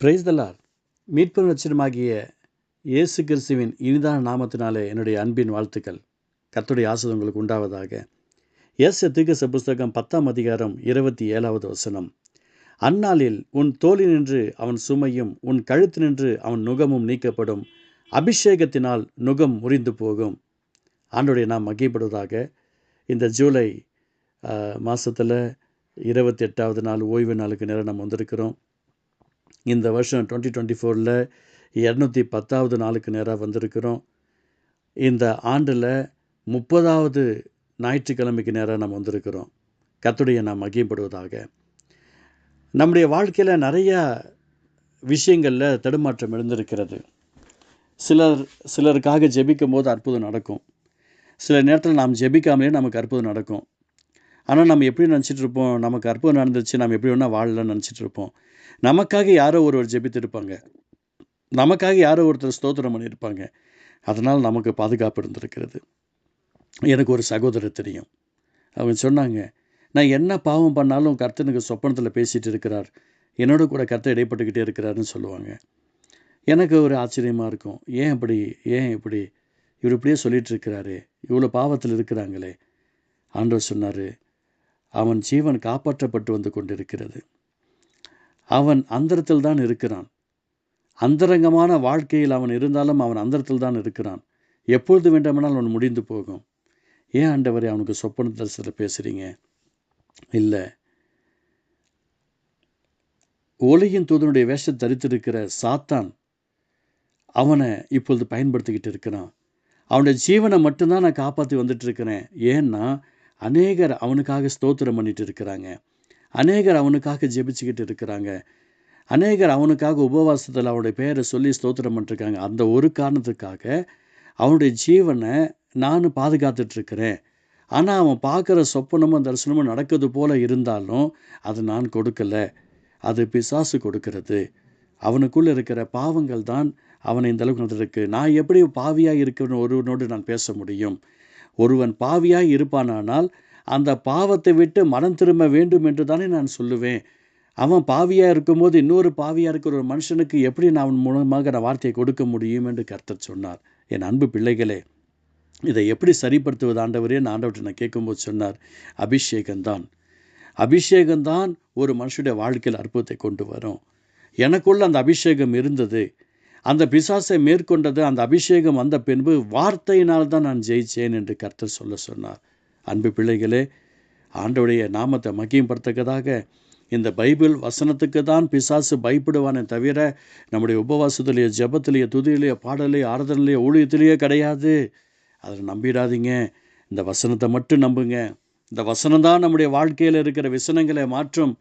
Price தலார் மீட்பு நட்சத்திரமாகிய இயேசு கிறிஸ்துவின் இனிதான நாமத்தினாலே என்னுடைய அன்பின் வாழ்த்துக்கள். கத்துடைய ஆசிரியர் உங்களுக்கு உண்டாவதாக. எஸ் தீர்க்கச புஸ்தகம் பத்தாம் அதிகாரம் இருபத்தி ஏழாவது வசனம். அந்நாளில் உன் தோழி நின்று அவன் சுமையும் உன் கழுத்து நின்று அவன் நுகமும் நீக்கப்படும். அபிஷேகத்தினால் நுகம் முறிந்து போகும். ஆண்டுடைய நாம் மகிழ்படுவதாக இந்த ஜூலை மாதத்தில் இருபத்தி எட்டாவது நாள் ஓய்வு நாளுக்கு நேரம் நம்ம வந்திருக்கிறோம். இந்த வருஷம் டுவெண்ட்டி டுவெண்ட்டி ஃபோரில் இரநூத்தி பத்தாவது நாளுக்கு நேராக வந்திருக்கிறோம். இந்த ஆண்டில் முப்பதாவது ஞாயிற்றுக்கிழமைக்கு நேராக நம்ம வந்திருக்கிறோம். கத்துடைய நாம் மகியப்படுவதாக நம்முடைய வாழ்க்கையில் நிறையா விஷயங்களில் தடுமாற்றம் எழுந்திருக்கிறது. சிலர் சிலருக்காக ஜெபிக்கும் போது அற்புதம் நடக்கும். சில நேரத்தில் நாம் ஜெபிக்காமலே நமக்கு அற்புதம் நடக்கும். ஆனால் நம்ம எப்படி நினச்சிட்டு இருப்போம் நமக்கு அற்புதம் நடந்துச்சு நம்ம எப்படி வேணால் வாழலன்னு நினச்சிட்டு இருப்போம் நமக்காக யாரோ ஒருவர் ஜெபித்து இருப்பாங்க நமக்காக யாரோ ஒருத்தர் ஸ்தோத்திரம் பண்ணியிருப்பாங்க. அதனால் நமக்கு பாதுகாப்பு இருந்திருக்கிறது. எனக்கு ஒரு சகோதரர் தெரியும். அவங்க சொன்னாங்க நான் என்ன பாவம் பண்ணாலும் கர்த்தனுக்கு சொப்பனத்தில் பேசிகிட்டு இருக்கிறார். என்னோட கூட கர்த்தர் இடைப்பட்டுக்கிட்டே இருக்கிறாருன்னு சொல்லுவாங்க. எனக்கு ஒரு ஆச்சரியமாக இருக்கும். ஏன் இப்படி? ஏன் இப்படி? இவர் இப்படியே சொல்லிகிட்டு இருக்கிறாரு. இவ்வளோ பாவத்தில் இருக்கிறாங்களே. ஆண்டவர் சொன்னார் அவன் ஜீவன் காப்பாற்றப்பட்டு வந்து கொண்டிருக்கிறது. அவன் அந்தரத்தில் தான் இருக்கிறான். அந்தரங்கமான வாழ்க்கையில் அவன் இருந்தாலும் அவன் அந்தரத்தில் தான் இருக்கிறான். எப்பொழுது வேண்டுமானால் அவன் முடிந்து போகும். ஏன் ஆண்டவரை அவனுக்கு சொப்பன தரிசனத்தில் பேசுகிறீங்க இல்லை. ஒளியின் தூதனுடைய வேஷத்தை தரித்திருக்கிற சாத்தான் அவனை இப்பொழுது பயன்படுத்திக்கிட்டு இருக்கிறான். அவனுடைய ஜீவனை மட்டும்தான் நான் காப்பாற்றி வந்துட்டு இருக்கிறேன். ஏன்னா அநேகர் அவனுக்காக ஸ்தோத்திரம் பண்ணிட்டு இருக்கிறாங்க. அநேகர் அவனுக்காக ஜெபிச்சுக்கிட்டு இருக்கிறாங்க. அநேகர் அவனுக்காக உபவாசத்தில் அவனுடைய பெயரை சொல்லி ஸ்தோத்திரம் பண்ணிருக்காங்க. அந்த ஒரு காரணத்துக்காக அவனுடைய ஜீவனை நான் பாதுகாத்துட்ருக்கிறேன். ஆனால் அவன் பார்க்குற சொப்பனமும் தரிசனமும் நடக்கிறது போல இருந்தாலும் அது நான் கொடுக்கல. அது பிசாசு கொடுக்கறது. அவனுக்குள்ளே இருக்கிற பாவங்கள் தான் அவனை இந்த அளவுக்கு நடந்திருக்கு. நான் எப்படி பாவியாக இருக்கிற ஒருவனோடு நான் பேச முடியும்? ஒருவன் பாவியாக இருப்பானானால் அந்த பாவத்தை விட்டு மனம் திரும்ப வேண்டும் என்று தானே நான் சொல்லுவேன். அவன் பாவியாக இருக்கும்போது இன்னொரு பாவியாக இருக்கிற ஒரு மனுஷனுக்கு எப்படி நான் அவன் மூலமாக நான் வார்த்தையை கொடுக்க முடியும் என்று கர்த்தர் சொன்னார். என் அன்பு பிள்ளைகளே இதை எப்படி சரிப்படுத்துவது? ஆண்டவரே நான் ஆண்டவர்கிட்ட நான் கேட்கும்போது சொன்னார் அபிஷேகம்தான். அபிஷேகம்தான் ஒரு மனுஷனுடைய வாழ்க்கையில் அற்புதத்தை கொண்டு வரும். எனக்குள்ள அந்த அபிஷேகம் இருந்தது. அந்த பிசாசை மேற்கொண்டது அந்த அபிஷேகம் வந்த பின்பு வார்த்தையினால் தான் நான் ஜெயிச்சேன் என்று கர்த்தர் சொல்ல சொன்னார். அன்பு பிள்ளைகளே ஆண்டவுடைய நாமத்தை மகிம்படுத்தக்கதாக இந்த பைபிள் வசனத்துக்கு தான் பிசாசு பயப்படுவானே தவிர நம்முடைய உபவாசத்துலேயோ ஜபத்திலேயோ துதியிலேயோ பாடலையோ ஆறுதலையோ ஊழியத்திலேயோ கிடையாது. அதை நம்பிடாதீங்க. இந்த வசனத்தை மட்டும் நம்புங்க. இந்த வசனம் தான் நம்முடைய வாழ்க்கையில் இருக்கிற விசனங்களை மாற்றும்.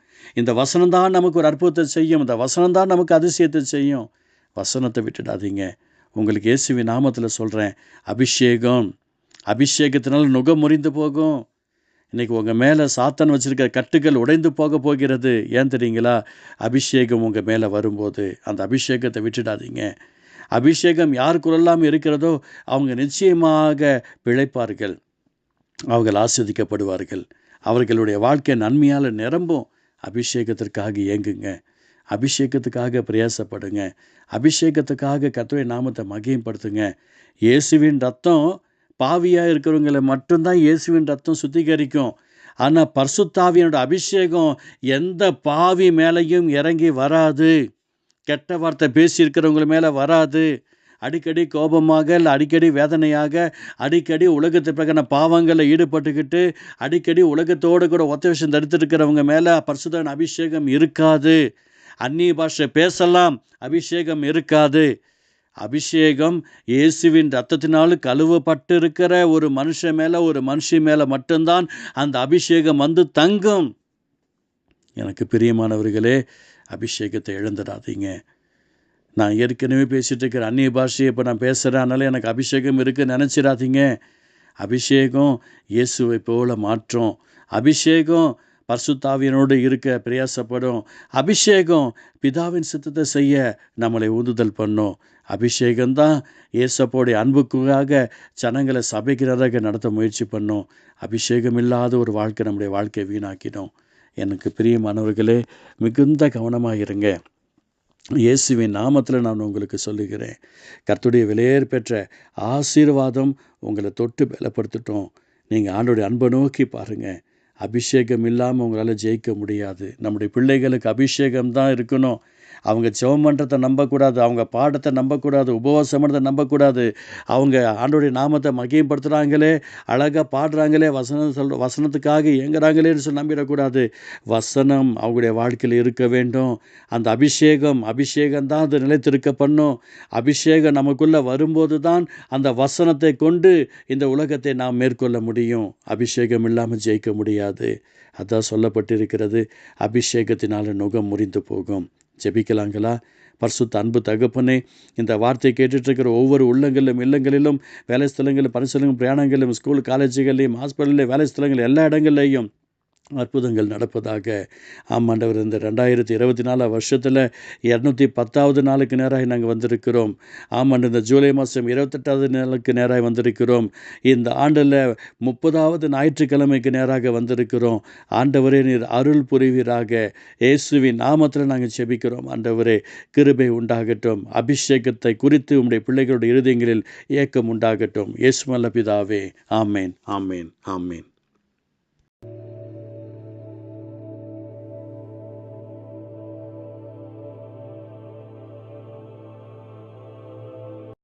இந்த வசனம் தான் நமக்கு ஒரு அற்புதத்தை செய்யும். இந்த வசனம் தான் நமக்கு அதிசயத்தை செய்யும். வசனத்தை விட்டுடாதீங்க. உங்களுக்கு இயேசுவி நாமத்தில் சொல்கிறேன் அபிஷேகம். அபிஷேகத்தினால் நுகம் முறிந்து போகும். இன்றைக்கி உங்கள் மேலே சாத்தன் வச்சுருக்க கட்டுகள் உடைந்து போக போகிறது. ஏன் தெரியுங்களா? அபிஷேகம் உங்கள் மேலே வரும்போது அந்த அபிஷேகத்தை விட்டுடாதீங்க. அபிஷேகம் யாருக்குள்ளெல்லாம் இருக்கிறதோ அவங்க நிச்சயமாக பிழைப்பார்கள். அவர்கள் ஆஸ்வதிக்கப்படுவார்கள் அவர்களுடைய வாழ்க்கை நன்மையால் நிரம்பும். அபிஷேகத்திற்காக இயங்குங்க. அபிஷேகத்துக்காக பிரயாசப்படுங்க. அபிஷேகத்துக்காக கத்துவை நாமத்தை மகியப்படுத்துங்க இயேசுவின் ரத்தம் பாவியாக இருக்கிறவங்களை மட்டும்தான் இயேசுவின் ரத்தம் சுத்திகரிக்கும். ஆனால் பர்சுத்தாவியனோட அபிஷேகம் எந்த பாவி மேலேயும் இறங்கி வராது. கெட்ட வார்த்தை பேசியிருக்கிறவங்க மேலே வராது. அடிக்கடி கோபமாக இல்லை அடிக்கடி வேதனையாக அடிக்கடி உலகத்து பிரகான பாவங்களில் ஈடுபட்டுக்கிட்டு அடிக்கடி உலகத்தோடு கூட ஒத்த விஷயம் தடுத்துருக்கிறவங்க மேலே பரிசுதன் அபிஷேகம் இருக்காது. அந்நிய பாஷை பேசலாம். அபிஷேகம் இருக்காது. அபிஷேகம் இயேசுவின் ரத்தத்தினால் கழுவப்பட்டு இருக்கிற ஒரு மனுஷன் மேலே ஒரு மனுஷி மேலே மட்டும்தான் அந்த அபிஷேகம் வந்து தங்கும். எனக்கு பிரியமானவர்களே அபிஷேகத்தை எழுந்துடாதீங்க. நான் ஏற்கனவே பேசிகிட்டு இருக்கிற அந்நிய பாஷையை இப்போ நான் பேசுகிறேன் அதனால் எனக்கு அபிஷேகம் இருக்குன்னு நினச்சிடாதீங்க. அபிஷேகம் இயேசுவை போல மாற்றும். அபிஷேகம் பர்சுத்தாவியனோடு இருக்க பிரயாசப்படும். அபிஷேகம் பிதாவின் சித்தத்தை செய்ய நம்மளை உந்துதல் பண்ணும். அபிஷேகம்தான் ஏசப்போடைய அன்புக்காக ஜனங்களை சபைக்கிறதாக நடத்த முயற்சி பண்ணும். அபிஷேகம் இல்லாத ஒரு வாழ்க்கை நம்முடைய வாழ்க்கையை வீணாக்கிடும். எனக்கு பிரியமானவர்களே மிகுந்த கவனமாக இருங்க. இயேசுவின் நாமத்தில் நான் உங்களுக்கு சொல்லுகிறேன். கர்த்துடைய விலையேறு பெற்ற ஆசீர்வாதம் உங்களை தொட்டு பலப்படுத்திட்டோம். நீங்கள் ஆண்டோடைய அன்பை நோக்கி பாருங்கள் அபிஷேகம் இல்லாமல் உங்களால் ஜெயிக்க முடியாது. நம்முடைய பிள்ளைகளுக்கு அபிஷேகம் தான் இருக்கணும். அவங்க ஜெபம் பண்ணுறதை நம்பக்கூடாது அவங்க பாடத்தை நம்பக்கூடாது உபவாசம் பண்ணுறதை நம்பக்கூடாது. அவங்க ஆண்டோடைய நாமத்தை மகிமைப்படுத்துகிறாங்களே அழகாக பாடுறாங்களே வசனம் சொல் வசனத்துக்காக இயங்குறாங்களேன்னு சொல்லி நம்பிடக்கூடாது. வசனம் அவங்களுடைய வாழ்க்கையில் இருக்க வேண்டும். அந்த அபிஷேகம் அபிஷேகம் தான் அது நிலைத்திருக்க பண்ணும் அபிஷேகம் நமக்குள்ளே வரும்போது தான் அந்த வசனத்தை கொண்டு இந்த உலகத்தை நாம் மேற்கொள்ள முடியும். அபிஷேகம் இல்லாமல் ஜெயிக்க முடியாது. அதான் சொல்லப்பட்டிருக்கிறது. அபிஷேகத்தினால் நுகம் முறிந்து போகும். ஜெபிக்கலாங்களா? பரிசுத்த அன்பு தகப்பனே இந்த வார்த்தையை கேட்டுட்ருக்கிற ஒவ்வொரு உள்ளங்களிலும் இல்லங்களிலும் வேலை ஸ்தலங்களிலும் பரிசலங்களும் பிரயாணங்களிலும் ஸ்கூல் காலேஜுகள்லேயும் ஹாஸ்பிட்டலில் வேலை ஸ்தலங்கள் எல்லா இடங்கள்லேயும் அற்புதங்கள் நடப்பதாக. ஆமாண்டவர் இந்த ரெண்டாயிரத்தி இருபத்தி நாலு வருஷத்தில் இரநூத்தி பத்தாவது நாளுக்கு நேராக நாங்கள் வந்திருக்கிறோம். ஆமாண்டு இந்த ஜூலை மாதம் இருபத்தெட்டாவது நாளுக்கு நேராக வந்திருக்கிறோம். இந்த ஆண்டில் முப்பதாவது ஞாயிற்றுக்கிழமைக்கு நேராக வந்திருக்கிறோம். ஆண்டவரே நீர் அருள் புரிவீராக. இயேசுவின் நாமத்தில் நாங்கள் செபிக்கிறோம். ஆண்டவரே கிருபை உண்டாகட்டும். அபிஷேகத்தை குறித்து உங்களுடைய பிள்ளைகளுடைய இருதயங்களில் ஏக்கம் உண்டாகட்டும். இயேசுமல்ல பிதாவே ஆமேன் ஆமேன் ஆமேன்.